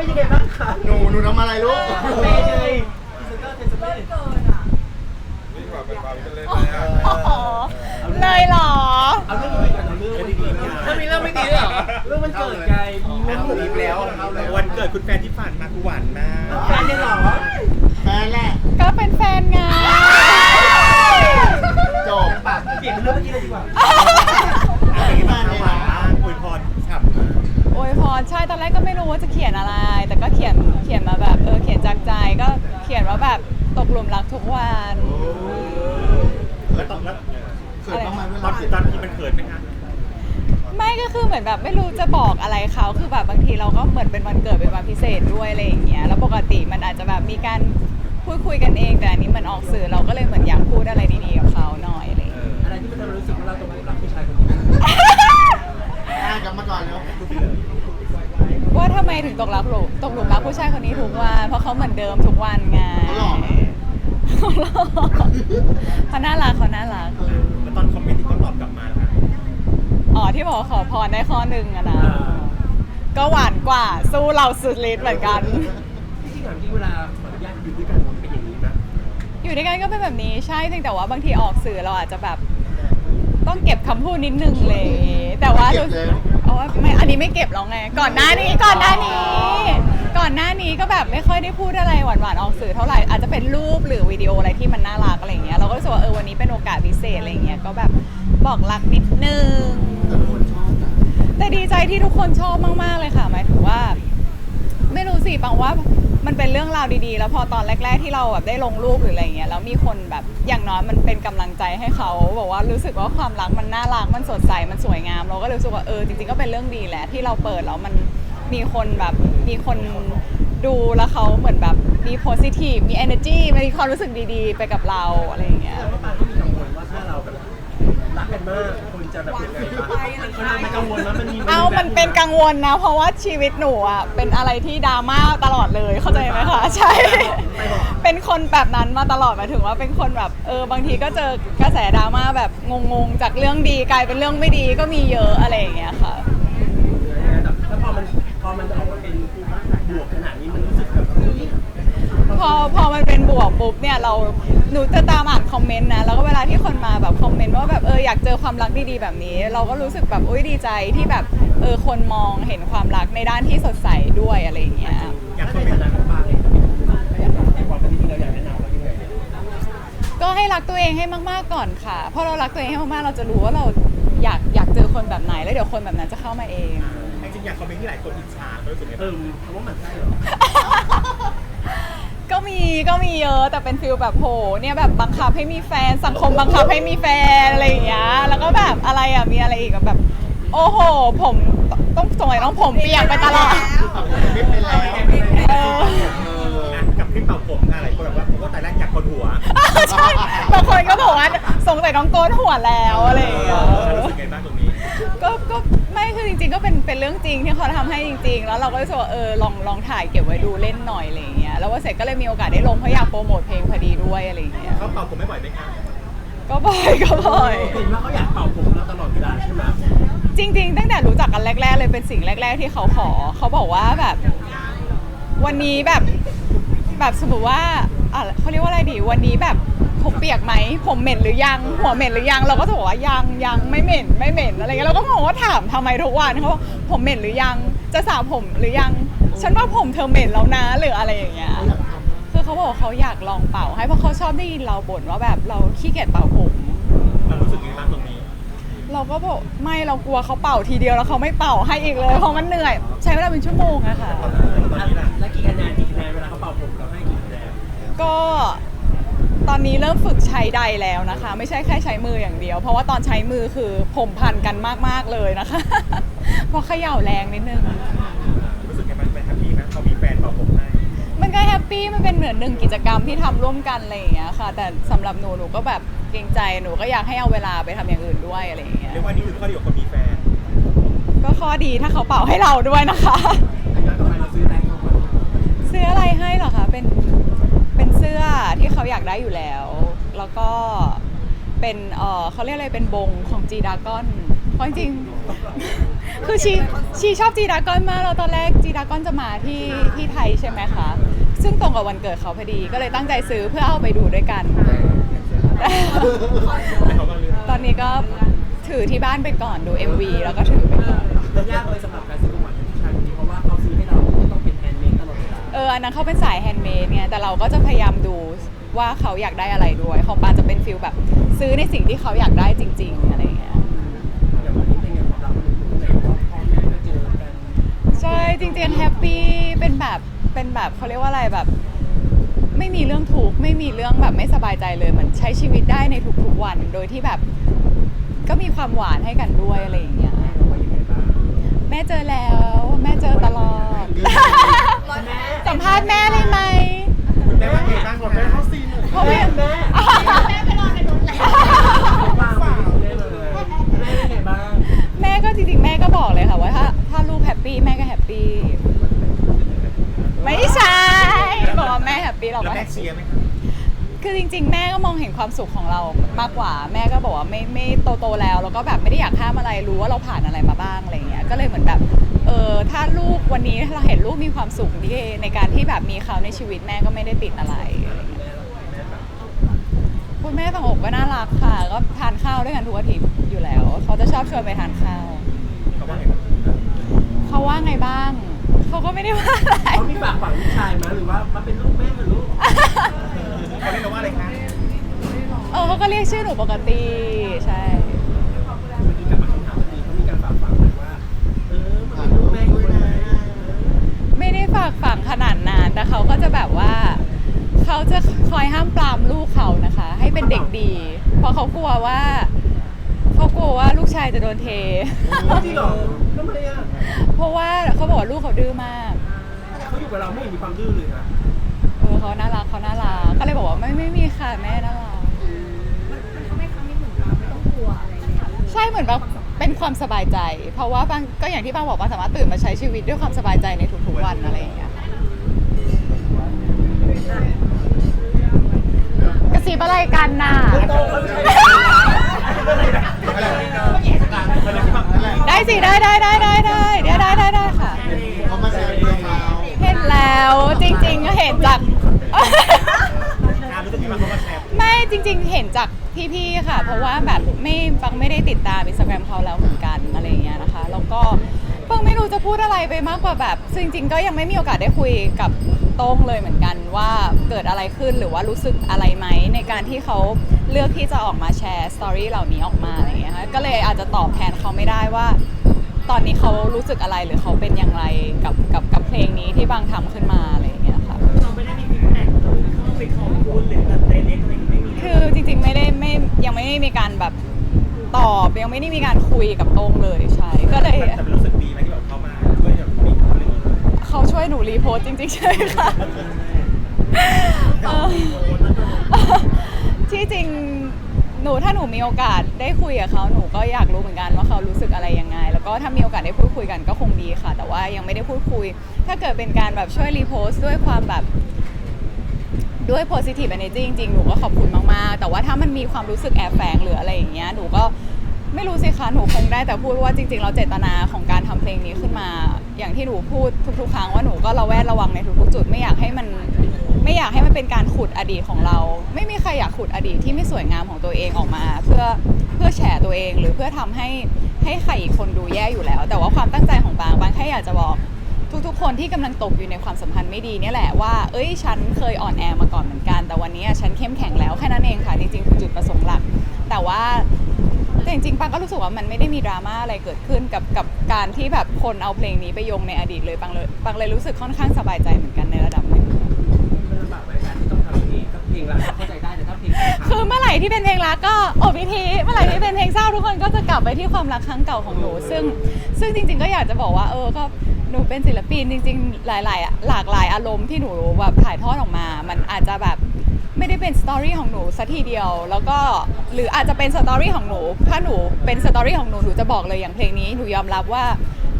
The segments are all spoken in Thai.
เป็นยังไงบ้างคะหนูหนูทำอะไรลูกเมย์เลยพรีเซนเตอร์เทสเมย์นี่แบบเป็นความเป็นเล่นเลยอะอ๋อเลยเหรอเอาเรื่องนี้ก่อนเอาเรื่องไม่ดีเรื่องนี้เรื่องไม่ดีด้วยเหรอเรื่องมันเกิดไงมีมันอีกแล้ว วันเกิดคุณแฟนที่ผ่านมากูหวานมากแฟนยังเหรอ แฟนแหละ ก็เป็นแฟนไง จบ ปากเปลี่ยนเป็นเรื่องเมื่อกี้เลยดีกว่า เป็นที่ผ่านมาหวานมากอวยพรฉ่ำมาก โอ้ยพรใช่ตอนแรกก็ไม่รู้ว่าจะเขียนอะไร แต่ก็เขียนเขียนมาแบบเออเขียนจากใจก็เขียนว่าแบบตกหลุมรักทุกวัน แล้วตอนแล้ว เขินบ้างไหมเวตลาอนเขียนตอนที่มันเขินไหมคะไม่ก็คือเหมือนแบบไม่รู้จะบอกอะไรเขาคือแบบบางทีเราก็เหมือนเป็นวันเกิดเป็นวันพิเศษด้วยอะไรอย่างเงี้ยแล้วปกติมันอาจจะแบบมีการพูดคุยกันเอง แต่อันนี้มันออกสื่อเราก็เลยเหมือนอยากพูดอะไรดีๆกับเขาหน่อยอะไรอย่างเงี้ยอะไรที่มันทำให้เรารู้สึกว่าเราตกหลุมรักผู้ชายคนนี้อะกลับมาก่อนเร็วว่าทำไมถึงตกหลักหลุมตกหลุมรักผู้ชายคนนี้ทุกวันเพราะเขาเหมือนเดิมทุกวันไง เขาหล่อไหม เขาหล่อเขาน่ารักเขาน่ารัก แล้วตอนคอมเมนต์ที่เขาตอบกลับมาล่ะคะอ๋อที่บอกว่าขอพรได้ข้อหนึ่งอะนะ ก็หวานกว่าสู้เราสุดฤทธิ์เหมือนกัน ที่จริงถามจริงเวลาขออนุญาตอยู่ด้วยกันมันเป็นอย่างนี้ไหมอยู่ด้วยกันก็เป็นแบบนี้ใช่เพียงแต่ว่าบางทีออกสื่อเราอาจจะแบบ ต้องเก็บคำพูดนิดนึงเลย แต่ว่าเก็บแล้วอ๋อไม่อันนี้ไม่เก็บแล้วไงก่อนหน้านี้ก่อนหน้านี้ ก่อนหน้านี้ก็แบบไม่ค่อยได้พูดอะไรหวานๆออกสื่อเท่าไหร่อาจจะเป็นรูปหรือวิดีโออะไรที่มันน่ารักอะไรเงี้ยเราก็รู้สึกว่าเออวันนี้เป็นโอกาสพิเศษอะไรเงี้ยก็แบบบอกรักนิดนึงแต่ดีใจที่ทุกคนชอบมากๆเลยค่ะหมายถึงว่า ไม่รู้สิปังว่ามันเป็นเรื่องราวดีๆ แล้วพอตอนแรก ๆ ที่เราแบบได้ลงรูปหรืออะไรเงี้ยแล้วมีคนแบบอย่างน้อยมันเป็นกำลังใจให้เขาบอกว่ารู้สึกว่าความรักมันน่ารักมันสดใสมันสวยงาม เราก็เลยรู้สึกว่าเออจริงๆก็เป็นเรื่องดีแหละที่เราเปิดแล้วมัน มีคนแบบมีคนดูแล้วเขาเหมือนแบบมี positive มี energy มีความรู้สึกดีๆ ไปกับเราอะไรอย่างเงี้ย แต่ว่าปาก็มีกังวลว่าถ้าเราแบบรักกันมากคนจะแบบยังไงบ้างมันกังวลมั้ยมันมีเอามันเป็นกังวลนะ เพราะว่าชีวิตหนูอะเป็นอะไรที่ดราม่าตลอดเลยเข้าใจไหมคะใช่ เป็นคนแบบนั้นมาตลอดหมายถึงว่าเป็นคนแบบเออบางทีก็เจอกระแสดราม่าแบบงงๆ จากเรื่องดีกลายเป็นเรื่องไม่ดีก็มีเยอะอะไรอย่างเงี้ยค่ะ แล้วพอมันพ อมันออกมาเป็นบวกขนาดนี้มันรู้สึกแบบเฮ้ยพอพอมันเป็นบวกปุ๊บเนี่ยเราหนูจะตามอ่านคอมเมนต์นะแล้วก็เวลาที่คนมาแบบคอมเมนต์ว่าแบบเอออยากเจอความรักดีๆแบบนี้ เราก็รู้สึกแบบอุ้ยดีใจที่แบบเออคนมองเห็นความรักในด้านที่สดใสด้วยอะไรอย่างเงี้ยอย่างคถ้าอมในเมนฐาต์นะของปาเองในความเป็นจริงเราอยากแนะนำเขายังไงก็ให้รักตัวเองให้มากๆก่อนค่ะเพราะเรารักตัวเองให้มากๆเราจะรู้ว่าเราอยากอยากเจอคนแบบไหนแล้วเดี๋ยวคนแบบนั้นจะเข้ามาเองจ ริงๆอย่างคอมเมนต์ที่หลายคนอิจฉาก็รู้สึกไงเอบ้างอคำว่ามันใช่เหรอก็มีก็มีเยอะแต่เป็นฟิลแบบโหเนี่ยแบบบังคับให้มีแฟนสังคมบังคับให้มีแฟนอะไรอย่างเงี้ยแล้วก็แบบอะไรอะมีอะไรอีกอะแบบ โอ้โห ผมต้องสมัยต้องผมเปียกไปตลอด ไม่เป็นแล้วเออเอออะกับคลิปเป่าผมอะไรคนแบบว่าผมว่าแต่แรกอยากคนหัวใช่บางคนก็บอกว่าสงสัยน้องโกนหัวแล้วอะไรอย่างเงี้ย รู้สึกไงบ้างตรงนี้ ก็ก็ไม่ คือจริงๆก็เป็นเป็นเรื่องจริงที่เขาทำให้จริง ๆ แล้วเราก็รู้สึกว่าเออลองลองถ่ายเก็บไว้ดูเล่นหน่อยอะไรอย่างเงี้ยแล้วว่าเสร็จก็เลยมีโอกาสได้ลงเพราะอยากโปรโมทเพลงพอดีด้วยอะไรอย่างเงี้ยเขาเป่าผมไม่บ่อยไหมคะก็บ่อยก็บ่อย เห็นว่าเขาอยากเป่าผมเราตลอดเวลาใช่ไหมจริงๆตั้งแต่รู้จักกันแรก ๆ เลยเป็นสิ่งแรก ๆ ที่เขาขอ เขาบอกว่าแบบ วันนี้แบบแบบสมมติว่า อะเขาเรียกว่าอะไรดีวันนี้แบบผมเปียกไหมผมเหม็นหรือยังหัวเหม็นหรือยังเราก็จะบอกว่ายังยังไม่เหม็นไม่เหม็นอะไรเงี้ยเราก็งงว่าถามทำไมทุกวันเขาบอกผมเหม็นหรือยังจะสระผมหรือยังฉันว่าผมเธอเหม็นแล้วนะหรืออะไรอย่างเงี้ยคือเขาบอกว่าเขาอยากลองเป่า ให้เพราะเขาชอบได้ยินเราบ่นว่าแบบเราขี้เกียจเป่าผมเรารู้สึกไงบ้างตรงนี้ เราก็บอกไม่เรากลัวเขาเป่าทีเดียวแล้วเขาไม่เป่าให้อีกเลยเพราะมันเหนื่อย ใช้เวลาเป็นชั่วโมงอะค่ะ ตอนนี้ล่ะ เริ่มฝึกใช้ใดแล้วนะคะ ไม่ใช่แค่ใช้มืออย่างเดียว เพราะว่าตอนใช้มือคือผมพันกันมากๆเลยนะคะ เพราะเขย่าแรงนิดนึง รู้สึกไงบ้างเป็นแฮปปี้ไหมเขามีแฟนเป่าผมให้มันก็แฮปปี้มันเป็นเหมือนหนึ่งกิจกรรมที่ทำร่วมกันอะไรอย่างเงี้ยค่ะ แต่สำหรับหนูหนูก็แบบเกรงใจหนูก็อยากให้เอาเวลาไปทำอย่างอื่นด้วยอะไรอย่างเงี้ยเรียกว่านี่คือข้อดีของคนมีแฟนก็ข้อดีถ้าเขาเป่าให้เราด้วยนะคะแล้วต่อไปเราซื้ออะไรเขาก่อนซื้ออะไรให้เหรอคะเป็น เสื้อที่เขาอยากได้อยู่แล้ว แล้วก็เป็นเออเขาเรียกอะไรเป็นบงของจีดากอนราะจริงๆคือชีชีชอบจีดากอนมากแล้วตอนแรกจีดากอนจะมาที่ที่ไทยใช่ไหมคะ ซึ่งตรงกับวันเกิดเขาพอดีก็เลยตั้งใจซื้อเพื่อเอาไปดูด้วยกัน ตอนนี้ก็ถือที่บ้านไปก่อนดู MV แล้วก็ถือไปก่อน ยากเลยสำหรับการ ออันนั้นเขาเป็นสายแฮนด์เมดเนี่ยแต่เราก็จะพยายามดูว่าเขาอยากได้อะไรด้วย ของปาจะเป็นฟิลแบบซื้อในสิ่งที่เขาอยากได้จริง ๆ อะไรอย่างเงี้ยอย่างวันนี้เป็นไงความรักมันรู้เลยว่าพ่อแม่ก็เจอกันใช่จริงๆแฮปปี้เป็นแบบเป็นแบบเขาเรียกว่าอะไรแบบ ไม่มีเรื่องทุกข์ไม่มีเรื่องแบบไม่สบายใจเลยเหมือนใช้ชีวิตได้ในทุกๆวัน โดยที่แบบ ก็มีความหวานให้กันด้วยอะไรอย่างเงี้ยแม่เจอแล้ว แม่เจอตลอด สัมภาษณ์แม่เลยไหมคุณแม่ว่าไงบ้างคุณแม่เขาซีนหนูเพราะแม่แม่แม่ไปนอนในรถแล้ววางไปได้เลยแม่เป็นไงบ้างแม่ก็จริงๆ แม่ก็บอกเลยค่ะว่าถ้าถ้าลูกแฮปปี้แม่ก็แฮปปี้ไม่ใช่บอกว่าแม่แฮปปี้เราแล้วก็แม่แฮปเชีปี้ยร์ไหมคะคือจริง ๆ แม่ก็มองเห็นความสุขของเรามากกว่า แม่ก็บอกว่าไม่ไม่โตโตๆแล้วแล้วก็แบบไม่ได้อยากห้ามอะไรรู้ว่าเราผ่านอะไรมาบ้างอะไรเงี้ยก็เลยเหมือนแบบเออถ้าลูกวันนี้เราเห็นลูกมีความสุขที่ในการที่แบบมีเขาในชีวิตแม่ก็ไม่ได้ติดอะไรอะไรเงี้ยคุณแม่ฝั่งอกก็น่ารักค่ะ ก็ทานข้าวด้วยกันทุกอาทิตย์อยู่แล้ว เขาจะชอบชวนไปทานข้าว เขาว่าไงบ้างเขาว่าไงบ้าง เขาก็ไม่ได้ว่าอะไร เขามีฝากฝังลูกชายมาหรือว่ามาเป็นลูกแม่หรือลูกเขาเรียกเราว่าอะไรคะ เออเขาก็เรียกชื่อหนูปกติใช่ แต่เขาก็จะแบบว่าเขาจะคอยห้ามปรามลูกเขานะคะ ให้เป็นเด็กดี เพราะเขากลัวว่าเขากลัวว่าลูกชายจะโดนเท จริงเหรอทำไมอะเพราะว่าเขาบอกว่าลูกเขาดื้อมากเขาอยู่กับเราไม่เห็นมีความดื้อเลยนะเออเขาน่ารักเขาน่ารักก็เลยบอกว่าไม่ไม่มีค่ะแม่น่ารักมันทำให้ครั้งนี้เหมือนเราไม่ต้องกลัวอะไรเลยใช่เหมือนแบบเป็นความสบายใจ เพราะว่าบางก็อย่างที่บางบอกว่าสามารถตื่นมาใช้ชีวิตด้วยความสบายใจในทุกๆวันอะไรอย่างเงี้ย กระซิบอะไรกันน่ะ ได้สิได้ได้ได้ได้ได้เดี๋ยวได้ได้ได้ค่ะเขามาแซวเรื่องเราเห็นแล้วจริงๆก็เห็นจากอ่ารู้สึกยังไงบ้างเขามาแชร์ไม่จริง ๆ เห็นจากพี่ๆค่ะ เพราะว่าแบบไม่ฟังไม่ได้ติดตามอินสตาแกรมเขาแล้วเหมือนกันอะไรอย่างเงี้ยนะคะ แล้วก็ฟังไม่รู้จะพูดอะไรไปมากกว่าแบบซึ่งจริงๆก็ยังไม่มีโอกาสได้คุยกับ โต้งเลยเหมือนกันว่าเกิดอะไรขึ้นหรือว่ารู้สึกอะไรไหมในการที่เขาเลือกที่จะออกมาแชร์สตอรี่เหล่านี้ออกมาอะไรอย่างเงี้ยค่ะก็เลยอาจจะตอบแทนเขาไม่ได้ว่า ตอนนี้เขารู้สึกอะไรหรือเขาเป็นอย่างไรกับกับกับเพลงนี้ที่บางทำขึ้นมาอะไรอย่างเงี้ยค่ะ เราไม่ได้มีฟีดแบ็กเข้าไปขอบคุณหรือแบบไดเรกอะไรไม่มีคือจริงๆไม่ได้ไม่ยังไม่ได้มีการแบบตอบยังไม่ได้มีการคุยกับโต้งเลยใช่ก็เลย แต่เป็นรู้สึกดีไหม วยหนูรีโพสต์จริงๆใช่ไหมคะเออที่จริงหนูถ้าหนูมีโอกาสได้คุยกับเขาหนูก็อยากรู้เหมือนกันว่าเขารู้สึกอะไรยังไง แล้วก็ถ้ามีโอกาสได้พูดคุยกันก็คงดีค่ะ แต่ว่ายังไม่ได้พูดคุย ถ้าเกิดเป็นการแบบช่วยรีโพสต์ด้วยความแบบ ด้วย positive energy จริงๆ หนูก็ขอบคุณมาก ๆ แต่ว่าถ้ามันมีความรู้สึกแอบแฝงหรืออะไรอย่างเงี้ย หนูก็ ไม่รู้สิคะหนูคงได้แต่พูดว่าจริงๆเราเจตนาของการทำเพลงนี้ขึ้นมา อย่างที่หนูพูดทุกๆ ครั้งว่าหนูก็ระแวดระวังในทุกๆ จุดไม่อยากให้มันไม่อยากให้มันเป็นการขุดอดีตของเรา ไม่มีใครอยากขุดอดีตที่ไม่สวยงามของตัวเองออกมา เพื่อเพื่อแฉตัวเองหรือเพื่อทำให้ให้ใครอีกคนดูแย่อยู่แล้ว แต่ว่าความตั้งใจของบางบางแค่อยากจะบอกทุกๆ คนที่กำลังตกอยู่ในความสัมพันธ์ไม่ดีเนี่ยแหละว่า เอ้ย ฉันเคยอ่อนแอมาก่อนเหมือนกัน แต่วันนี้ฉันเข้มแข็งแล้วแค่นั้นเองค่ะ จริงๆคือจุดประสงค์หลัก แต่ว่า แต่จริงๆปังก็รู้สึกว่ามันไม่ได้มีดราม่าอะไรเกิดขึ้นกับกับการที่แบบคนเอาเพลงนี้ไปโยงในอดีตเลยปังเลยปังเลยรู้สึกค่อนข้างสบายใจเหมือนกันในระดับหนึ่งมันลำบากไหมการที่ต้องทำเพลงถ้าเพลงรักเราเข้าใจได้แต่ถ้าเพลงคือเมื่อไหร่ที่เป็นเพลงรักก็โอบพิธีเมื่อไหร่ที่เป็นเพลงเศร้าทุกคนก็จะกลับไปที่ความรักครั้งเก่าของหนูซึ่ง ซึ่งจริง ๆ ก็อยากจะบอกว่าเออก็หนูเป็นศิลปินจริง ๆ หลาย ๆ หลากหลายอารมณ์ที่หนูแบบถ่ายทอดออกมา มันอาจจะแบบ ไม่ได้เป็นสตอรี่ของหนูสัทีเดียว แล้วก็หรืออาจจะเป็นสตอรี่ของหนู ถ้าหนูเป็นสตอรี่ของหนูหนูจะบอกเลยอย่างเพลงนี้หนูยอมรับว่า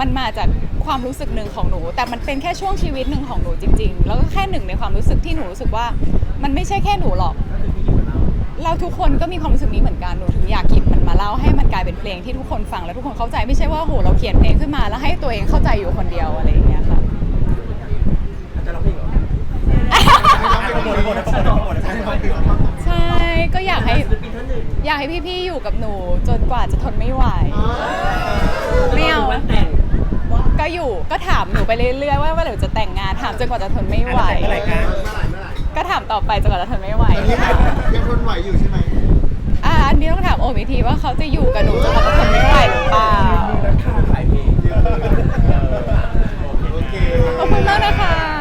มันมาจากความรู้สึกหนึ่งของหนู แต่มันเป็นแค่ช่วงชีวิตหนึ่งของหนูจริง ๆ แล้วก็แค่หนึ่งในความรู้สึกที่หนูรู้สึกว่า มันไม่ใช่แค่หนูหรอกเราเราทุกคนก็มีความรู้สึกนี้เหมือนกันหนูถึงอยากหยิบมันมาเล่าให้มันกลายเป็นเพลงที่ทุกคนฟังแล้วทุกคนเข้าใจไม่ใช่ว่าโหเราเขียนเพลงขึ้นมาแล้วให้ตัวเองเข้าใจอยู่คนเดียวอะไรอย่างเงี้ย ใช่ก็อยากให้อยากให้พี่ๆอยู่กับหนู จนกว่าจะทนไม่ไหวไม่เอาก็อยู่ก็ถามหนูไปเรื่อยๆว่าว่าหนูจะแต่งงานถามจนกว่าจะทนไม่ไหว ก็ถามต่อไปจนกว่าจะทนไม่ไหวยังทนไหวอยู่ใช่ไหมอ่าอันนี้ต้องถามโอมิทีว่าเขาจะอยู่กับหนูจนกว่าจะทนไม่ไหวหรือเปล่าโอเคขอบคุณมากนะคะ